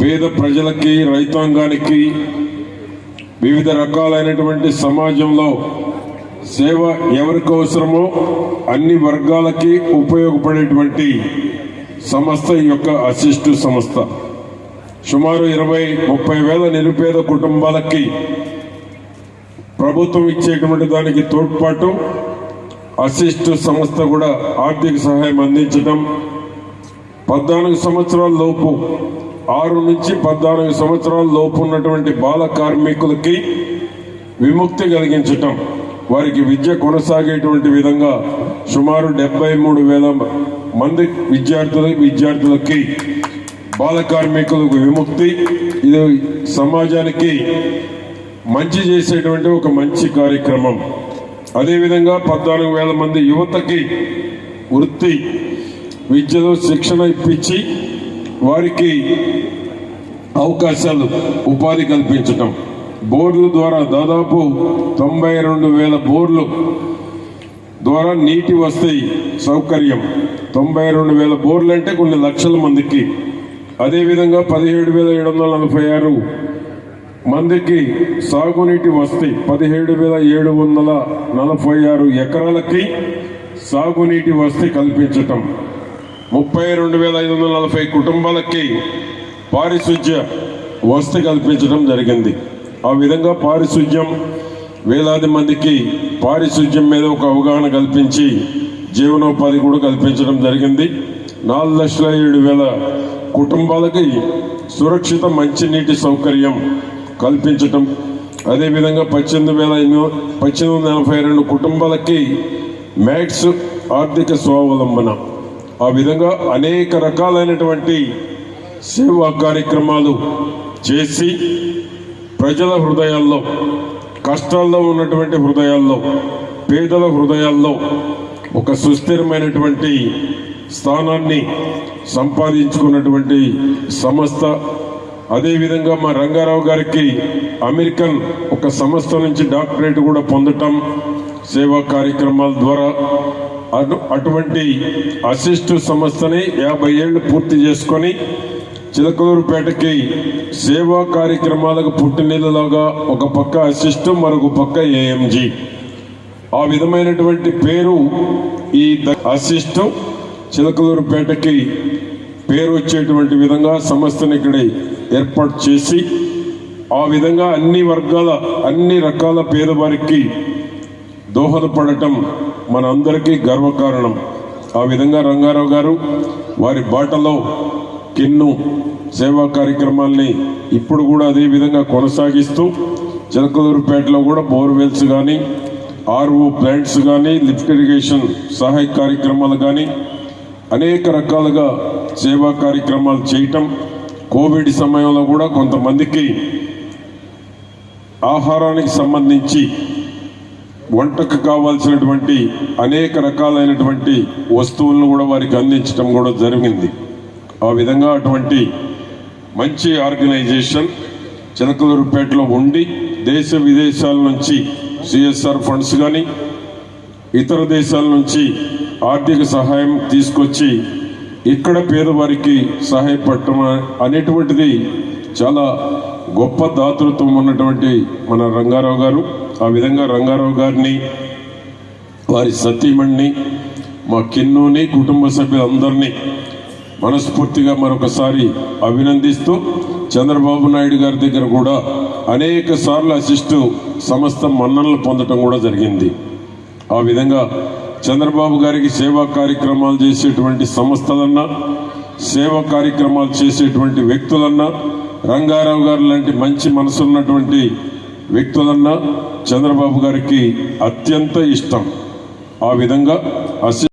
పేద ప్రజలకి రైతాంగానికి వివిధ రకాలైనటువంటి సమాజంలో సేవ ఎవరికి అవసరమో అన్ని వర్గాలకి ఉపయోగపడేటువంటి సంస్థ ఈ యొక్క అసిస్టు సంస్థ. సుమారు ఇరవై ముప్పై వేల నిరుపేద కుటుంబాలకి ప్రభుత్వం ఇచ్చేటువంటి దానికి తోడ్పాటు అసిస్టు సంస్థ కూడా ఆర్థిక సహాయం అందించడం పద్నాలుగు సంవత్సరాల లోపు ఆరు నుంచి పద్నాలుగు సంవత్సరాల లోపు ఉన్నటువంటి బాల కార్మికులకి విముక్తి కలిగించటం వారికి విద్య కొనసాగేటువంటి విధంగా సుమారు డెబ్బై మూడు వేల మంది విద్యార్థుల విద్యార్థులకి బాల కార్మికులకు విముక్తి ఇది సమాజానికి మంచి చేసేటువంటి ఒక మంచి కార్యక్రమం. అదేవిధంగా పద్నాలుగు వేల మంది యువతకి వృత్తి విద్యలో శిక్షణ ఇప్పించి వారికి అవకాశాలు ఉపాధి కల్పించటం. బోర్డుల ద్వారా దాదాపు తొంభై రెండు వేల బోర్లు ద్వారా నీటి వస్తాయి సౌకర్యం. తొంభై రెండు వేల బోర్లు అంటే కొన్ని లక్షల మందికి. అదేవిధంగా పదిహేడు వేల ఏడు వందల నలభై ఆరు మందికి సాగునీటి వస్తాయి పదిహేడు వేల ఏడు వందల నలభై ఆరు ఎకరాలకి సాగునీటి వసతి కల్పించటం. ముప్పై రెండు వేల ఐదు వందల నలభై కుటుంబాలకి పారిశుధ్య వసతి కల్పించడం జరిగింది. ఆ విధంగా పారిశుధ్యం వేలాది మందికి పారిశుధ్యం మీద ఒక అవగాహన కల్పించి జీవనోపాధి కూడా కల్పించడం జరిగింది. నాలుగు లక్షల ఏడు వేల కుటుంబాలకి సురక్షిత మంచినీటి సౌకర్యం కల్పించటం. అదేవిధంగా పద్దెనిమిది వేల ఎనిమిది పద్దెనిమిది వందల ఎనభై రెండు కుటుంబాలకి మ్యాక్స్ ఆర్థిక స్వావలంబన ఆ విధంగా అనేక రకాలైనటువంటి సేవా కార్యక్రమాలు చేసి ప్రజల హృదయాల్లో కష్టాల్లో ఉన్నటువంటి హృదయాల్లో పేదల హృదయాల్లో ఒక సుస్థిరమైనటువంటి స్థానాన్ని సంపాదించుకున్నటువంటి సంస్థ. అదేవిధంగా మా రంగారావు గారికి అమెరికన్ ఒక సంస్థ నుంచి డాక్టరేట్ కూడా పొందటం సేవా కార్యక్రమాల ద్వారా అటు అటువంటి అసిస్టు సంస్థని యాభై ఏళ్ళు పూర్తి చేసుకొని చిలకలూరుపేటకి సేవా కార్యక్రమాలకు పుట్టినలాగా ఒక పక్క అసిస్టు మరొక పక్క ఏఎంజీ. ఆ విధమైనటువంటి పేరు ఈ ద- అసిస్టు చిలకలూరుపేటకి పేరు వచ్చేటువంటి విధంగా సంస్థను ఇక్కడ ఏర్పాటు చేసి ఆ విధంగా అన్ని వర్గాల అన్ని రకాల పేదవారికి దోహదపడటం మన అందరికీ గర్వకారణం. ఆ విధంగా రంగారావు గారు వారి బాటలో కిన్ను సేవా కార్యక్రమాల్ని ఇప్పుడు కూడా అదే విధంగా కొనసాగిస్తూ చిలకలూరుపేటలో కూడా బోర్వెల్స్ కానీ ఆర్ఓ ప్లాంట్స్ కానీ లిఫ్ట్ ఇరిగేషన్ సహాయ కార్యక్రమాలు కానీ అనేక రకాలుగా సేవా కార్యక్రమాలు చేయటం కోవిడ్ సమయంలో కూడా కొంతమందికి ఆహారానికి సంబంధించి వంటకు కావాల్సినటువంటి అనేక రకాలైనటువంటి వస్తువులను కూడా వారికి అందించడం కూడా జరిగింది. ఆ విధంగా అటువంటి మంచి ఆర్గనైజేషన్ చిలకలూరుపేటలో ఉండి దేశ విదేశాల నుంచి సిఎస్ఆర్ ఫండ్స్ కానీ ఇతర దేశాల నుంచి ఆర్థిక సహాయం తీసుకొచ్చి ఇక్కడ పేదవారికి సహాయపడటం అనేటువంటిది చాలా గొప్ప దాతృత్వం ఉన్నటువంటి మన రంగారావు గారు. ఆ విధంగా రంగారావు గారిని వారి సతీమణిని మా కిన్నుని కుటుంబ సభ్యులందరినీ మనస్ఫూర్తిగా మరొకసారి అభినందిస్తూ చంద్రబాబు నాయుడు గారి దగ్గర కూడా అనేక సార్లు అసిస్టు సంస్థ మన్ననలు పొందటం కూడా జరిగింది. ఆ విధంగా చంద్రబాబు గారికి సేవా కార్యక్రమాలు చేసేటువంటి సంస్థలన్నా సేవా కార్యక్రమాలు చేసేటువంటి వ్యక్తులన్నా రంగారావు గారు లాంటి మంచి మనసున్నటువంటి వ్యక్తులన్నా చంద్రబాబు గారికి అత్యంత ఇష్టం. ఆ విధంగా అసి